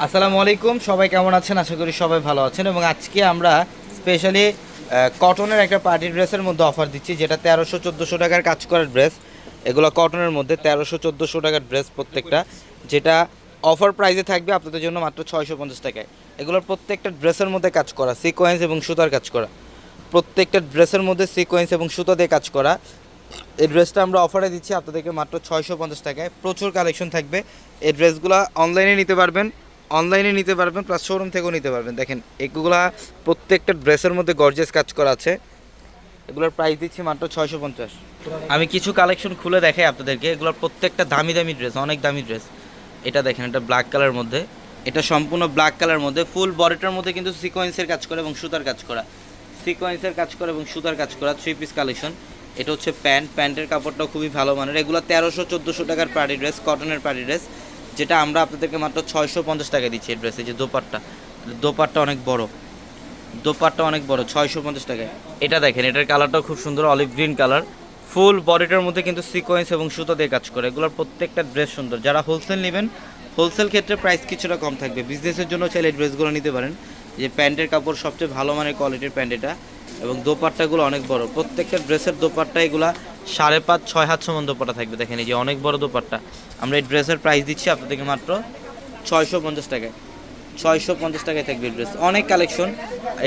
আসসালামু আলাইকুম, সবাই কেমন আছেন? আশা করি সবাই ভালো আছেন এবং আজকে আমরা স্পেশালি কটনের একটা পার্টি ড্রেসের মধ্যে অফার দিচ্ছি, যেটা তেরোশো চোদ্দোশো টাকার কাজ করার ড্রেস এগুলো কটনের মধ্যে তেরোশো চোদ্দোশো টাকার ড্রেস প্রত্যেকটা, যেটা অফার প্রাইসে থাকবে আপনাদের জন্য মাত্র ছয়শো পঞ্চাশ টাকায়। এগুলোর প্রত্যেকটা ড্রেসের মধ্যে কাজ করা সিকোয়েন্স এবং সুতার কাজ করা। প্রত্যেকটা ড্রেসের মধ্যে সিকোয়েন্স এবং সুতো দিয়ে কাজ করা। এই ড্রেসটা আমরা অফারে দিচ্ছি আপনাদেরকে মাত্র ছয়শো পঞ্চাশ টাকায়। প্রচুর কালেকশন থাকবে। এই ড্রেসগুলো অনলাইনে নিতে পারবেন। অনলাইনে নিতে পারবেন প্লাস শোরুম থেকেও নিতে পারবেন। দেখেন, এগুলা প্রত্যেকটা ড্রেসের মধ্যে গর্জেস কাজ করা আছে। এগুলোর প্রাইস দিচ্ছি মাত্র ছয়শো পঞ্চাশ। আমি কিছু কালেকশন খুলে দেখাই আপনাদেরকে। এগুলোর প্রত্যেকটা দামি দামি ড্রেস অনেক দামি ড্রেস এটা দেখেন, এটা ব্ল্যাক কালার মধ্যে। এটা সম্পূর্ণ ব্ল্যাক কালার মধ্যে। ফুল বডিটার মধ্যে কিন্তু সিকোয়েন্সের কাজ করা এবং সুতার কাজ করা। সিকোয়েন্সের কাজ করা এবং সুতার কাজ করা থ্রি পিস কালেকশন এটা হচ্ছে প্যান্ট। প্যান্টের কাপড়টাও খুবই ভালো মানের। এগুলো তেরোশো, চোদ্দোশো টাকার পার্টি ড্রেস কটনের পার্টি ড্রেস যেটা আমরা আপনাদেরকে মাত্র ছয়শো পঞ্চাশ টাকা দিচ্ছি এই ড্রেসে যে দোপাট্টা। দোপাট্টা অনেক বড়। দোপাট্টা অনেক বড়, ছয়শো পঞ্চাশ টাকায়। এটা দেখেন, এটার কালারটাও খুব সুন্দর অলিভ গ্রিন কালার ফুল বডিটার মধ্যে কিন্তু সিকোয়েন্স এবং সুতো দিয়ে কাজ করে। এগুলোর প্রত্যেকটা ড্রেস সুন্দর। যারা হোলসেল নেবেন হোলসেল ক্ষেত্রে প্রাইস কিছুটা কম থাকবে। বিজনেসের জন্য চাইলে এই ড্রেসগুলো নিতে পারেন। যে প্যান্টের কাপড় সবচেয়ে ভালো মানের কোয়ালিটির প্যান্ট এটা। এবং দোপাট্টাগুলো অনেক বড়। প্রত্যেকটা ড্রেসের দোপাট্টা এগুলা সাড়ে পাঁচ, ছয় হাত সমান দোপাট্টা থাকবে। দেখেন এই যে অনেক বড় দোপাট্টা। আমরা এই ড্রেসের প্রাইস দিচ্ছি আপনাদেরকে মাত্র ছয়শো পঞ্চাশ টাকায়। ছয়শো পঞ্চাশ টাকায় থাকবে ড্রেস অনেক কালেকশন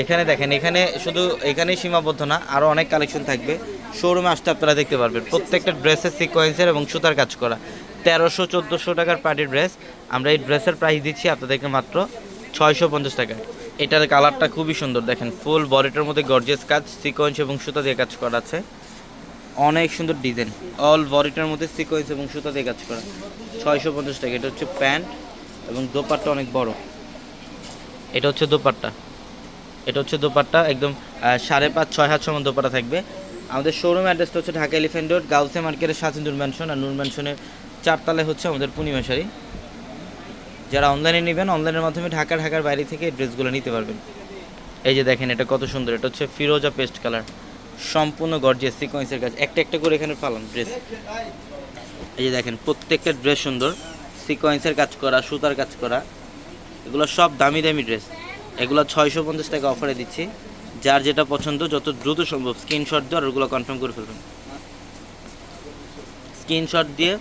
এখানে দেখেন, এখানে শুধু এখানেই সীমাবদ্ধ না আরও অনেক কালেকশন থাকবে। শোরুমে আসতে আপনারা দেখতে পারবেন। প্রত্যেকটা ড্রেসের সিকোয়েন্সের এবং সুতার কাজ করা। তেরোশো, চোদ্দোশো টাকার পার্টির ড্রেস আমরা এই ড্রেসের প্রাইস দিচ্ছি আপনাদেরকে মাত্র ছয়শো পঞ্চাশ টাকায়। এটার কালারটা খুবই সুন্দর। দেখেন ফুল বডিটার মধ্যে গর্জিয়াস কাজ সিকোয়েন্স এবং সুতা দিয়ে কাজ করা আছে। অনেক সুন্দর ডিজাইন অল বডিটার মধ্যে সিকোয়েন্স এবং সুতা দিয়ে কাজ করা। ছয়শো পঞ্চাশ টাকা। এটা হচ্ছে প্যান্ট এবং দোপাট্টা অনেক বড়। এটা হচ্ছে দোপাট্টা। এটা হচ্ছে দোপাট্টা, একদম সাড়ে পাঁচ, ছয় হাত সমান দোপাট্টা থাকবে। আমাদের শোরুম অ্যাড্রেসটা হচ্ছে ঢাকা এলিফেন্ট রোড গাউসে মার্কেটের সাথে নূর ম্যানশন আর নূর ম্যানশনের চারতলায় হচ্ছে আমাদের পূর্ণিমা শাড়ি। যারা অনলাইনে নেবেন অনলাইনের মাধ্যমে ঢাকা, ঢাকার বাইরে থেকে ড্রেসগুলো নিতে পারবেন। এই যে দেখেন এটা কত সুন্দর। এটা হচ্ছে ফিরোজা পেস্ট কালার সম্পূর্ণ গর্জিয়াস সিকোয়েন্সের কাজ। একটা একটা করে এখানে পালাম ড্রেস এই যে দেখেন, প্রত্যেকটা ড্রেস সুন্দর। সিকোয়েন্সের কাজ করা, সুতার কাজ করা। এগুলো সব দামি দামি ড্রেস এগুলো ছয়শো পঞ্চাশ টাকা অফারে দিচ্ছি। যার যেটা পছন্দ, যত দ্রুত সম্ভব স্ক্রিনশট দিয়ে আর ওগুলো কনফার্ম করে ফেলবেন। স্ক্রিনশট দিয়ে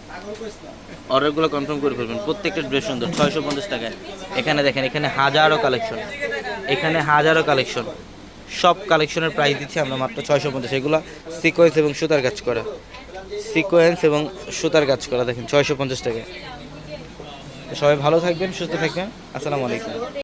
অর্ডারগুলো কনফার্ম করে ফেলবেন। প্রত্যেকটা ড্রেস সুন্দর, ছয়শো পঞ্চাশ টাকায়। এখানে দেখেন, এখানে হাজারো কালেকশন এখানে হাজারো কালেকশন সব কালেকশনের প্রাইস দিচ্ছি, আমরা মাত্র ছয়শো পঞ্চাশ। এগুলো সিকোয়েন্স এবং সুতার কাজ করা। সিকোয়েন্স এবং সুতার কাজ করা, দেখেন, ছয়শো পঞ্চাশ টাকা সবাই ভালো থাকবেন, সুস্থ থাকবেন। আসসালামু আলাইকুম।